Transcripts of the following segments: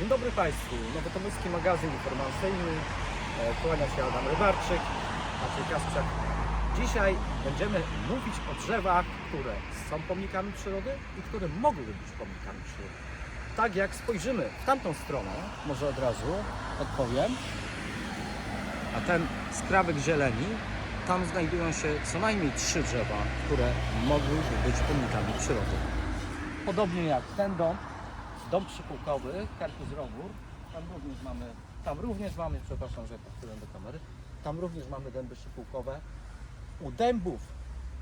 Dzień dobry Państwu. Nowotomyski magazyn informacyjny. E, Kłania się Adam Rybarczyk, Maciej Kasprzak. Dzisiaj będziemy mówić o drzewach, które są pomnikami przyrody i które mogłyby być pomnikami przyrody. Tak jak spojrzymy w tamtą stronę, może od razu odpowiem, a ten skrawek zieleni, tam znajdują się co najmniej trzy drzewa, które mogłyby być pomnikami przyrody. Podobnie jak ten dom, dom przypułkowy, Karpus Rowór, tam również mamy, tam również mamy, przepraszam, że patrzyłem do kamery, tam również mamy dęby przypułkowe. U dębów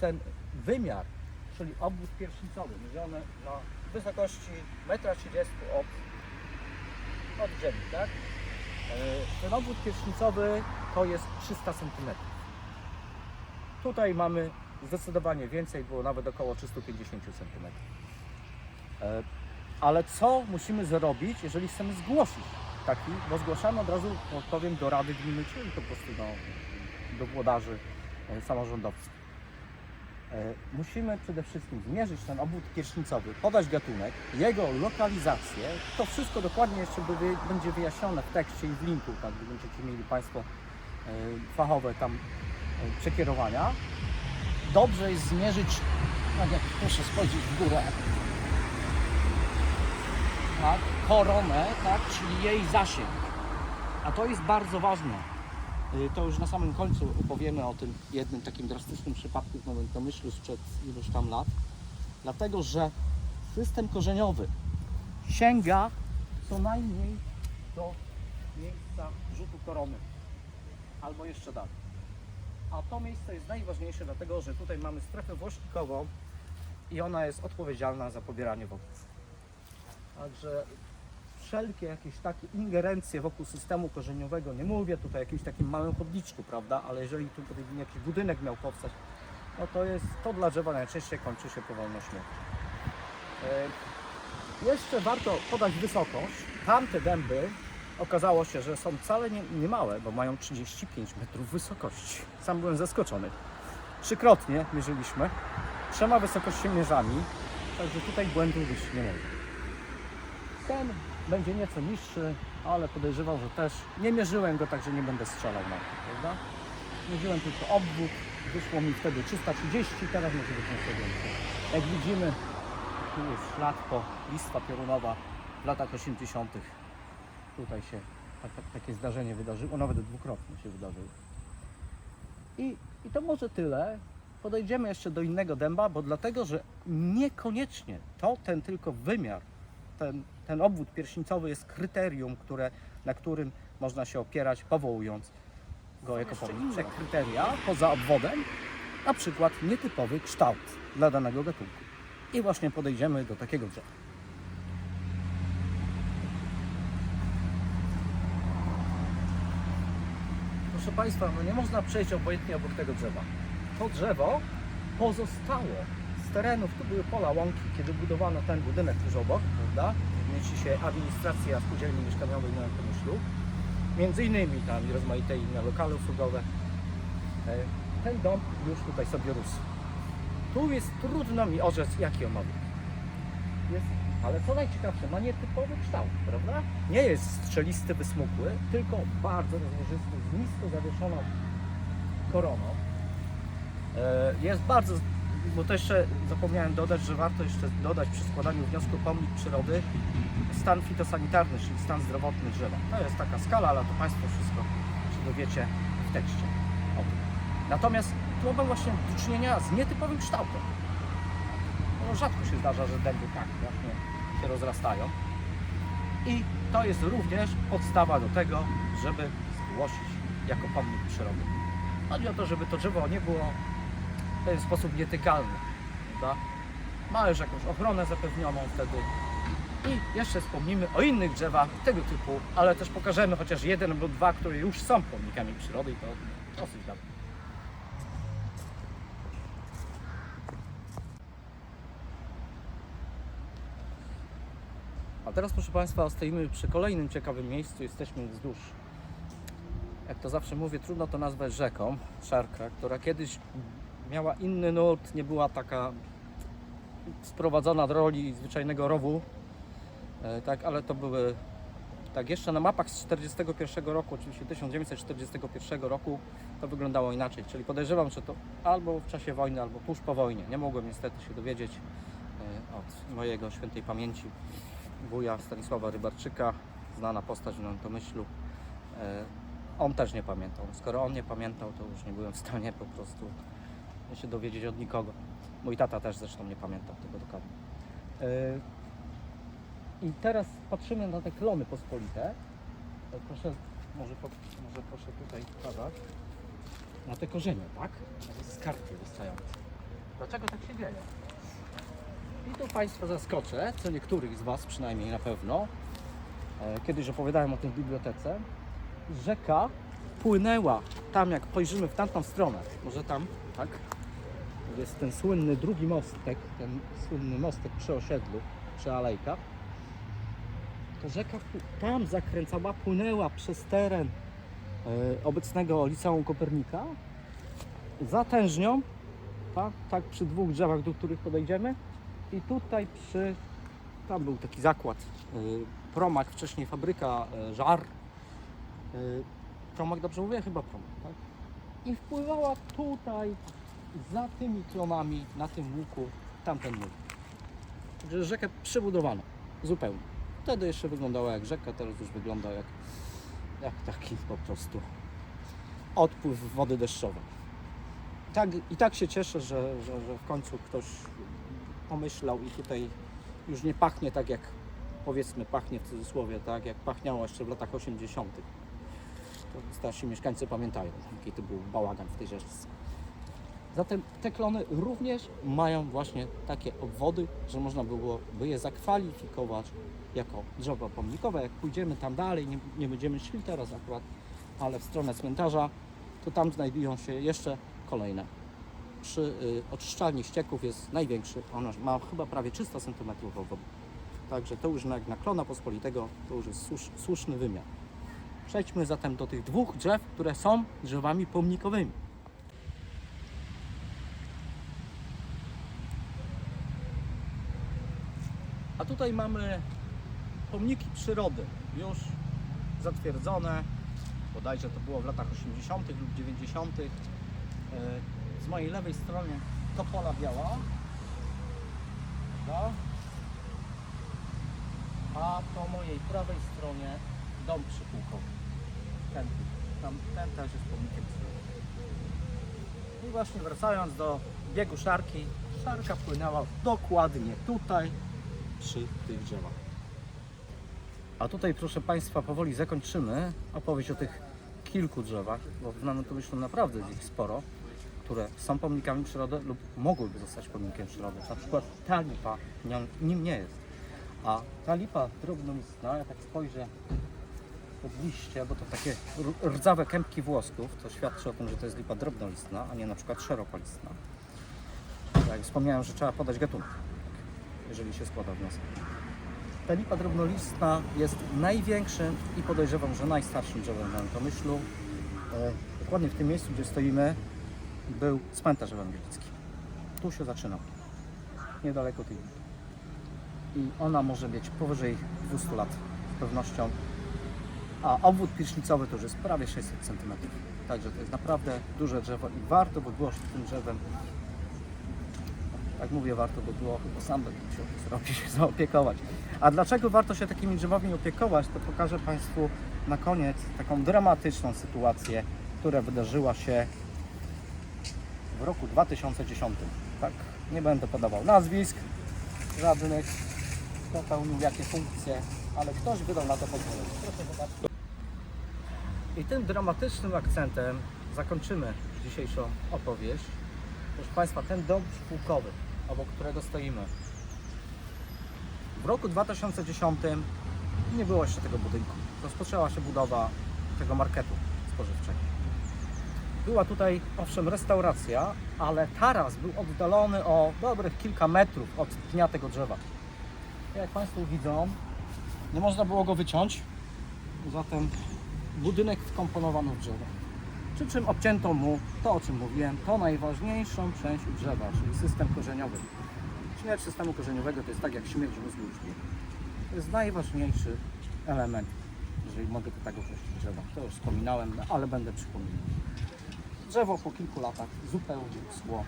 ten wymiar, czyli obwód pierścicowy, mierzony na wysokości 1,30 m od, od ziemi, tak? E, Ten obwód pierścicowy to jest 300 cm. Tutaj mamy zdecydowanie więcej, było nawet około 350 cm. Ale co musimy zrobić, jeżeli chcemy zgłosić taki, bo zgłaszamy od razu, powiem, do Rady Gminy, czyli po prostu do, do włodarzy e, samorządowców. E, Musimy przede wszystkim zmierzyć ten obwód pierścicowy, podać gatunek, jego lokalizację. To wszystko dokładnie jeszcze będzie wyjaśnione w tekście i w linku, tak, gdy będziecie mieli Państwo e, fachowe tam przekierowania. Dobrze jest zmierzyć, tak jak proszę spojrzeć w górę, tak, koronę, tak, czyli jej zasięg. A to jest bardzo ważne. Y, To już na samym końcu opowiemy o tym jednym takim drastycznym przypadku w Nowym Tomyślu sprzed iluś tam lat. Dlatego, że system korzeniowy sięga co najmniej do miejsca rzutu korony. Albo jeszcze dalej. A to miejsce jest najważniejsze, dlatego że tutaj mamy strefę włośnikową i ona jest odpowiedzialna za pobieranie wody. Także wszelkie jakieś takie ingerencje wokół systemu korzeniowego, nie mówię tutaj o jakimś takim małym chodniczku, prawda, ale jeżeli tu jakiś budynek miał powstać, no to jest, to dla drzewa najczęściej kończy się powolną śmiercią. E, Jeszcze warto podać wysokość. Tamte dęby okazało się, że są wcale nie, nie małe, bo mają 35 metrów wysokości. Sam byłem zaskoczony. Trzykrotnie mierzyliśmy, trzema wysokościomierzami, także tutaj błędu być nie może. Ten będzie nieco niższy, ale podejrzewam, że też nie mierzyłem go, także nie będę strzelał na to, prawda? Mierzyłem tylko obwód, wyszło mi wtedy 330, teraz może być nieco więcej. Jak widzimy, tu jest ślad po listwa piorunowa w latach 80. Tutaj się tak, tak, takie zdarzenie wydarzyło, nawet dwukrotnie się wydarzyło. I, I to może tyle. Podejdziemy jeszcze do innego dęba, bo dlatego, że niekoniecznie to ten tylko wymiar ten, ten obwód pierścicowy jest kryterium, które, na którym można się opierać, powołując go jako pomnik. Te kryteria poza obwodem, na przykład nietypowy kształt dla danego gatunku. I właśnie podejdziemy do takiego drzewa. Proszę Państwa, no nie można przejść obojętnie obok tego drzewa. To drzewo pozostało terenów, tu były pola łąki, kiedy budowano ten budynek tuż obok, prawda? Mieści się administracja spółdzielni mieszkaniowej na Pomyślu. Między innymi tam rozmaite inne lokale usługowe. E, Ten dom już tutaj sobie rósł. Tu jest trudno mi orzec, jaki on ma. Jest, ale co najciekawsze, ma nietypowy kształt, prawda? Nie jest strzelisty, wysmukły, tylko bardzo rozłożysty, z nisko zawieszoną koroną. E, Jest bardzo, bo to jeszcze zapomniałem dodać, że warto jeszcze dodać przy składaniu wniosku pomnik przyrody stan fitosanitarny, czyli stan zdrowotny drzewa. To jest taka skala, ale to Państwo wszystko się dowiecie w tekście o tym. Natomiast tu mamy właśnie do czynienia z nietypowym kształtem. No, rzadko się zdarza, że dęby tak właśnie się rozrastają. I to jest również podstawa do tego, żeby zgłosić jako pomnik przyrody. Chodzi o to, żeby to drzewo nie było w ten sposób nietykalne. Prawda? Ma już jakąś ochronę zapewnioną wtedy. I jeszcze wspomnimy o innych drzewach tego typu, ale też pokażemy chociaż jeden lub dwa, które już są pomnikami przyrody i to dosyć dawno. A teraz proszę Państwa stoimy przy kolejnym ciekawym miejscu. Jesteśmy wzdłuż, jak to zawsze mówię, trudno to nazwać rzeką, Szarka, która kiedyś miała inny nurt, nie była taka sprowadzona do roli zwyczajnego rowu, e, tak, ale to były Tak, jeszcze na mapach z 41 roku, oczywiście 1941 roku, to wyglądało inaczej. Czyli podejrzewam, że to albo w czasie wojny, albo tuż po wojnie. Nie mogłem niestety się dowiedzieć e, od mojego świętej pamięci wuja Stanisława Rybarczyka, znana postać w Nowomyślu. E, On też nie pamiętał. Skoro on nie pamiętał, to już nie byłem w stanie po prostu się dowiedzieć od nikogo. Mój tata też zresztą nie pamiętał tego dokładnie. E, I teraz patrzymy na te klony pospolite. E, Proszę, może, po, może proszę tutaj pokazać. Na te korzenie, tak? Te skarbki wystające. Dlaczego tak się dzieje? I tu Państwa zaskoczę, co niektórych z Was przynajmniej na pewno. E, Kiedyś opowiadałem o tym w bibliotece. Rzeka płynęła tam, jak pojrzymy w tamtą stronę. Może tam, tak? Jest ten słynny drugi mostek, ten słynny mostek przy osiedlu, przy alejkach. To rzeka tam zakręcała, płynęła przez teren e, obecnego liceum Kopernika. Za tężnią, tak, tak przy dwóch drzewach, do których podejdziemy. I tutaj przy, tam był taki zakład, y, Promak, wcześniej fabryka y, Żar. Promak, dobrze mówię? Chyba Promak, tak? I wpływała tutaj, za tymi klonami, na tym łuku, tamten łuk. Także rzekę przebudowano, zupełnie. Wtedy jeszcze wyglądała jak rzeka, teraz już wygląda jak, jak taki po prostu odpływ wody deszczowej. Tak, I tak się cieszę, że, że, że w końcu ktoś pomyślał i tutaj już nie pachnie tak jak powiedzmy pachnie w cudzysłowie, tak jak pachniało jeszcze w latach 80. To starsi mieszkańcy pamiętają, jaki to był bałagan w tej rzeczce. Zatem te klony również mają właśnie takie obwody, że można byłoby je zakwalifikować jako drzewa pomnikowe. Jak pójdziemy tam dalej, nie, nie będziemy szli teraz akurat, ale w stronę cmentarza, to tam znajdują się jeszcze kolejne przy y, oczyszczalni ścieków jest największy. Ona ma chyba prawie 300 cm wody. Także to już jak na klona pospolitego to już jest słusz, słuszny wymiar. Przejdźmy zatem do tych dwóch drzew, które są drzewami pomnikowymi. A tutaj mamy pomniki przyrody, już zatwierdzone. Bodajże to było w latach 80. lub 90. E, Z mojej lewej strony topola biała. Prawda? A po mojej prawej stronie dom przypułkowy. Ten, tam, ten też jest pomnikiem przyrody. I właśnie wracając do biegu szarki, szarka płynęła dokładnie tutaj przy tych drzewach. A tutaj, proszę Państwa, powoli zakończymy opowieść o tych kilku drzewach, bo w Namyślu naprawdę ich sporo, które są pomnikami przyrody lub mogłyby zostać pomnikiem przyrody. Na przykład ta lipa nią- nim nie jest. A ta lipa drobnolistna, ja tak spojrzę pod liście, bo to takie rdzawe kępki włosków, to świadczy o tym, że to jest lipa drobnolistna, a nie na przykład szerokolistna. Jak wspomniałem, że trzeba podać gatunek, jeżeli się składa wniosek. Ta lipa drobnolistna jest największym i podejrzewam, że najstarszym drzewem w Namyślu. E, dokładnie w tym miejscu, gdzie stoimy, był cmentarz ewangelicki. Tu się zaczynał, niedaleko tej lipy. I ona może mieć powyżej 200 lat z pewnością, a obwód pierśnicowy to już jest prawie 600 cm. Także to jest naprawdę duże drzewo i warto by było się tym drzewem tak mówię, warto by było, chyba sam będę musiał zrobić, zaopiekować. A dlaczego warto się takimi drzewami opiekować, to pokażę Państwu na koniec taką dramatyczną sytuację, która wydarzyła się w roku 2010. Tak, nie będę podawał nazwisk żadnych, kto pełnił jakie funkcje, ale ktoś wydał na to pozwolenie. Proszę zobaczyć. I tym dramatycznym akcentem zakończymy dzisiejszą opowieść. Proszę Państwa, ten dom szkółkowy, obok którego stoimy, w roku 2010 nie było jeszcze tego budynku. Rozpoczęła się budowa tego marketu spożywczego. Była tutaj owszem restauracja, ale taras był oddalony o dobrych kilka metrów od dnia tego drzewa. Jak Państwo widzą, nie można było go wyciąć, zatem budynek wkomponowano w drzewo. Przy czym obcięto mu to, o czym mówiłem, to najważniejszą część u drzewa, czyli system korzeniowy. Śmierć systemu korzeniowego to jest tak jak śmierć mózgu ludzkiego. To jest najważniejszy element jeżeli mogę to tak określić drzewa. To już wspominałem, no, ale będę przypominał. Drzewo po kilku latach zupełnie uschło,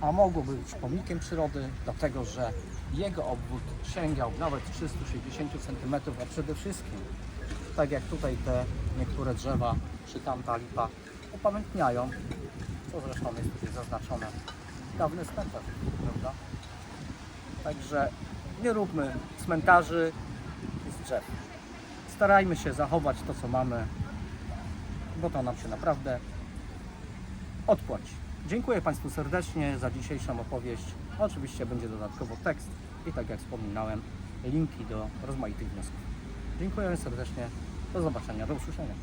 a mogło być pomnikiem przyrody, dlatego że jego obwód sięgał nawet 360 cm, a przede wszystkim, tak jak tutaj te niektóre drzewa, czy tamta lipa, upamiętniają, co zresztą jest tutaj zaznaczone, dawny cmentarz, prawda? Także nie róbmy cmentarzy z drzew. Starajmy się zachować to, co mamy, bo to nam się naprawdę odpłaci. Dziękuję Państwu serdecznie za dzisiejszą opowieść. Oczywiście będzie dodatkowo tekst i tak jak wspominałem, linki do rozmaitych wniosków. Dziękuję serdecznie. Do zobaczenia, do usłyszenia.